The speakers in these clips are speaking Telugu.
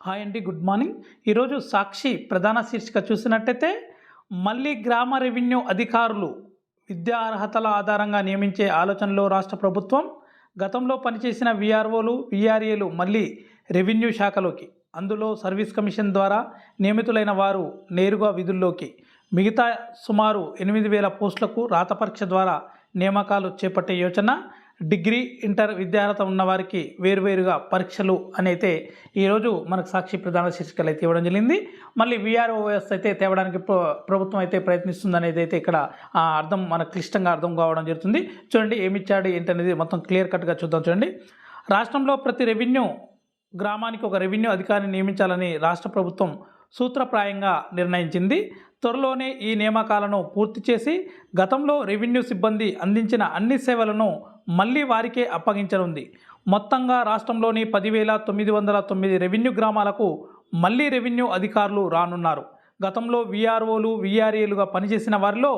హాయ్ అండి గుడ్ మార్నింగ్. ఈరోజు సాక్షి ప్రధాన శీర్షిక చూసినట్టయితే మళ్ళీ గ్రామ రెవెన్యూ అధికారులు విద్యా అర్హతల ఆధారంగా నియమించే ఆలోచనలో రాష్ట్ర ప్రభుత్వం గతంలో పనిచేసిన విఆర్ఓలు విఆర్ఏలు మళ్ళీ రెవెన్యూ శాఖలోకి అందులో సర్వీస్ కమిషన్ ద్వారా నియమితులైన వారు నేరుగా విధుల్లోకి మిగతా సుమారు ఎనిమిది వేల పోస్టులకు రాత పరీక్ష ద్వారా నియామకాలు చేపట్టే యోచన డిగ్రీ ఇంటర్ విద్యార్హత ఉన్నవారికి వేరువేరుగా పరీక్షలు అని అయితే ఈరోజు మనకు సాక్షి ప్రధాన శీర్షికలు అయితే ఇవ్వడం జరిగింది. మళ్ళీ విఆర్ఓ వ్యవస్థ అయితే తేవడానికి ప్ర- ప్రభుత్వం అయితే ప్రయత్నిస్తుంది అనేది అయితే ఇక్కడ ఆ, అర్థం మనకు క్లిష్టంగా అర్థం కావడం జరుగుతుంది. చూడండి ఏమి ఇచ్చాడు ఏంటనేది మొత్తం క్లియర్ కట్గా చూద్దాం చూడండి. రాష్ట్రంలో ప్రతి రెవెన్యూ గ్రామానికి ఒక రెవెన్యూ అధికారిని నియమించాలని రాష్ట్ర ప్రభుత్వం సూత్రప్రాయంగా నిర్ణయించింది. త్వరలోనే ఈ నియామకాలను పూర్తి చేసి గతంలో రెవెన్యూ సిబ్బంది అందించిన అన్ని సేవలను మళ్ళీ వారికే అప్పగించనుంది. మొత్తంగా రాష్ట్రంలోని పదివేల తొమ్మిది వందల తొమ్మిది రెవెన్యూ గ్రామాలకు మళ్ళీ రెవెన్యూ అధికారులు రానున్నారు. గతంలో వీఆర్ఓలు విఆర్ఏలుగా పనిచేసిన వారిలో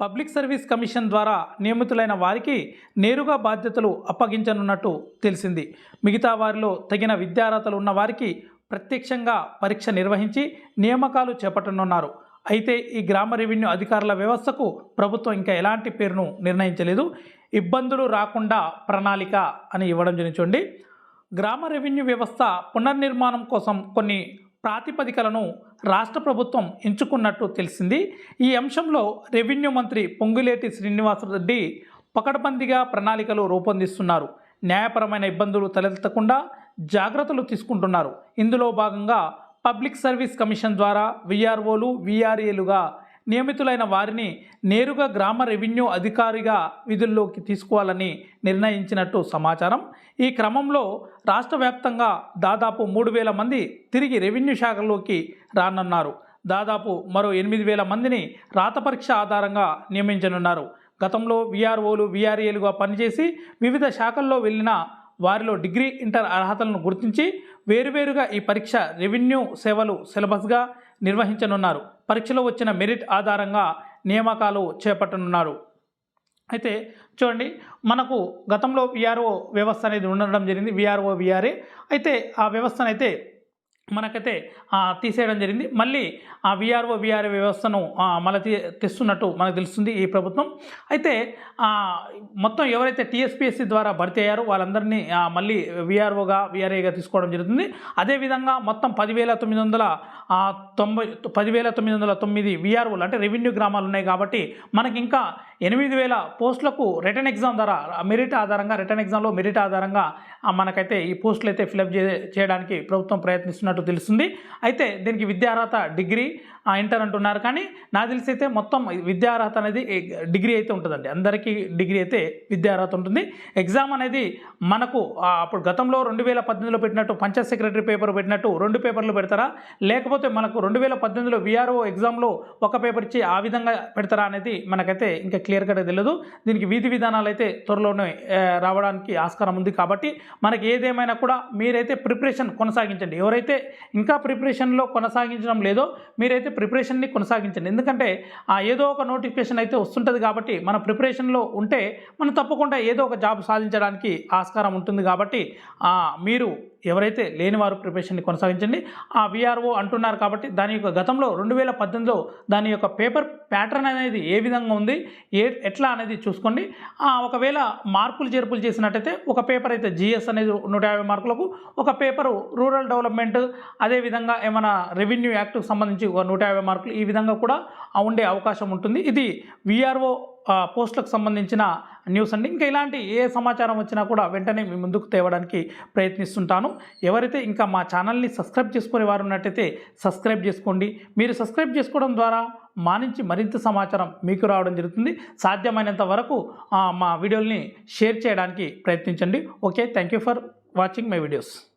పబ్లిక్ సర్వీస్ కమిషన్ ద్వారా నియమితులైన వారికి నేరుగా బాధ్యతలు అప్పగించనున్నట్టు తెలిసింది. మిగతా వారిలో తగిన విద్యార్హతలు ఉన్న వారికి ప్రత్యక్షంగా పరీక్ష నిర్వహించి నియామకాలు చేపట్టనున్నారు. అయితే ఈ గ్రామ రెవెన్యూ అధికారుల వ్యవస్థకు ప్రభుత్వం ఇంకా ఎలాంటి పేరును నిర్ణయించలేదు. ఇబ్బందులు రాకుండా ప్రణాళిక అని ఇవ్వడం జరుగుతుంది. గ్రామ రెవెన్యూ వ్యవస్థ పునర్నిర్మాణం కోసం కొన్ని ప్రాతిపదికలను రాష్ట్ర ప్రభుత్వం ఎంచుకున్నట్టు తెలిసింది. ఈ అంశంలో రెవెన్యూ మంత్రి పొంగులేటి శ్రీనివాసరెడ్డి పకడ్బందీగా ప్రణాళికలు రూపొందిస్తున్నారు. న్యాయపరమైన ఇబ్బందులు తలెత్తకుండా జాగ్రత్తలు తీసుకుంటున్నారు. ఇందులో భాగంగా పబ్లిక్ సర్వీస్ కమిషన్ ద్వారా విఆర్ఓలు విఆర్ఏలుగా నియమితులైన వారిని నేరుగా గ్రామ రెవెన్యూ అధికారిగా విధుల్లోకి తీసుకోవాలని నిర్ణయించినట్టు సమాచారం. ఈ క్రమంలో రాష్ట్ర వ్యాప్తంగా దాదాపు మూడు వేల మంది తిరిగి రెవెన్యూ శాఖలోకి రానున్నారు. దాదాపు మరో ఎనిమిది వేల మందిని రాత పరీక్ష ఆధారంగా నియమించనున్నారు. గతంలో విఆర్ఓలు విఆర్ఏలుగా పనిచేసి వివిధ శాఖల్లో వెళ్ళిన వారిలో డిగ్రీ ఇంటర్ అర్హతలను గుర్తించి వేరువేరుగా ఈ పరీక్ష రెవెన్యూ సేవలు సిలబస్గా నిర్వహించనున్నారు. పరీక్షలో వచ్చిన మెరిట్ ఆధారంగా నియామకాలు చేపట్టనున్నారు. అయితే చూడండి మనకు గతంలో విఆర్ఓ వ్యవస్థ అనేది ఉండడం జరిగింది. విఆర్ఓ విఆర్ఏ అయితే ఆ వ్యవస్థను అయితే మనకైతే తీసేయడం జరిగింది. మళ్ళీ ఆ విఆర్ఓ విఆర్ఏ వ్యవస్థను మళ్ళీ తీ తెస్తున్నట్టు మనకు తెలుస్తుంది ఈ ప్రభుత్వం. అయితే మొత్తం ఎవరైతే టీఎస్పీఎస్సీ ద్వారా భర్తీ అయ్యారో వాళ్ళందరినీ మళ్ళీ విఆర్ఓగా విఆర్ఏగా తీసుకోవడం జరుగుతుంది. అదేవిధంగా మొత్తం పదివేల తొమ్మిది వందల తొంభై పదివేల తొమ్మిది వందల తొమ్మిది విఆర్ఓలు అంటే రెవెన్యూ గ్రామాలు ఉన్నాయి కాబట్టి మనకి ఇంకా ఎనిమిది వేల పోస్టులకు రిటర్న్ ఎగ్జామ్ ద్వారా మెరిట్ ఆధారంగా రిటర్న్ ఎగ్జామ్లో మెరిట్ ఆధారంగా మనకైతే ఈ పోస్టులు అయితే ఫిలప్ చే చేయడానికి ప్రభుత్వం ప్రయత్నిస్తున్నట్టు తెలుస్తుంది. అయితే దీనికి విద్యార్హత డిగ్రీ ఆ, ఇంటర్ అంటున్నారు. కానీ నాకు తెలిసి అయితే మొత్తం విద్యార్హత అనేది డిగ్రీ అయితే ఉంటుందండి. అందరికీ డిగ్రీ అయితే విద్యార్హత ఉంటుంది. ఎగ్జామ్ అనేది మనకు అప్పుడు గతంలో రెండు వేల పద్దెనిమిదిలో పెట్టినట్టు పంచాయత్ సెక్రటరీ పేపర్ పెట్టినట్టు రెండు పేపర్లు పెడతారా? లేకపోతే మనకు రెండు వేల పద్దెనిమిదిలో విఆర్ఓ ఎగ్జామ్లో ఒక పేపర్ ఇచ్చి ఆ విధంగా పెడతారా అనేది మనకైతే ఇంకా క్లియర్ కట్గా తెలియదు దీనికి విధి విధానాలు అయితే త్వరలోనే రావడానికి ఆస్కారం ఉంది. కాబట్టి మనకి ఏదేమైనా కూడా మీరైతే ప్రిపరేషన్ కొనసాగించండి. ఎవరైతే ఇంకా ప్రిపరేషన్లో కొనసాగించడం లేదో మీరైతే ప్రిపరేషన్ని కొనసాగించండి. ఎందుకంటే ఆ ఏదో ఒక నోటిఫికేషన్ అయితే వస్తుంటుంది కాబట్టి మన ప్రిపరేషన్లో ఉంటే మనం తప్పకుండా ఏదో ఒక జాబ్ సాధించడానికి ఆస్కారం ఉంటుంది కాబట్టి మీరు ఎవరైతే లేని వారు ప్రిపరేషన్ని కొనసాగించండి. ఆ విఆర్ఓ అంటున్నారు కాబట్టి దాని యొక్క గతంలో రెండు వేల పద్దెనిమిదిలో దాని యొక్క పేపర్ ప్యాటర్న్ అనేది ఏ విధంగా ఉంది ఏ ఎట్లా అనేది చూసుకోండి. ఒకవేళ మార్పులు చేర్పులు చేసినట్టయితే ఒక పేపర్ అయితే జిఎస్ అనేది నూట యాభై మార్కులకు ఒక పేపరు రూరల్ డెవలప్మెంట్ అదేవిధంగా ఏమైనా రెవెన్యూ యాక్ట్కు సంబంధించి ఒక నూట యాభై మార్కులు ఈ విధంగా కూడా ఉండే అవకాశం ఉంటుంది. ఇది విఆర్ఓ పోస్టులకు సంబంధించిన న్యూస్ అండి. ఇంకా ఇలాంటి ఏ సమాచారం వచ్చినా కూడా వెంటనే మీ ముందుకు తేవడానికి ప్రయత్నిస్తుంటాను. ఎవరైతే ఇంకా మా ఛానల్ని సబ్స్క్రైబ్ చేసుకునే వారు ఉన్నట్టయితే సబ్స్క్రైబ్ చేసుకోండి. మీరు సబ్స్క్రైబ్ చేసుకోవడం ద్వారా మా నుంచి మరింత సమాచారం మీకు రావడం జరుగుతుంది. సాధ్యమైనంత వరకు మా వీడియోల్ని షేర్ చేయడానికి ప్రయత్నించండి. Okay thank you for watching my videos.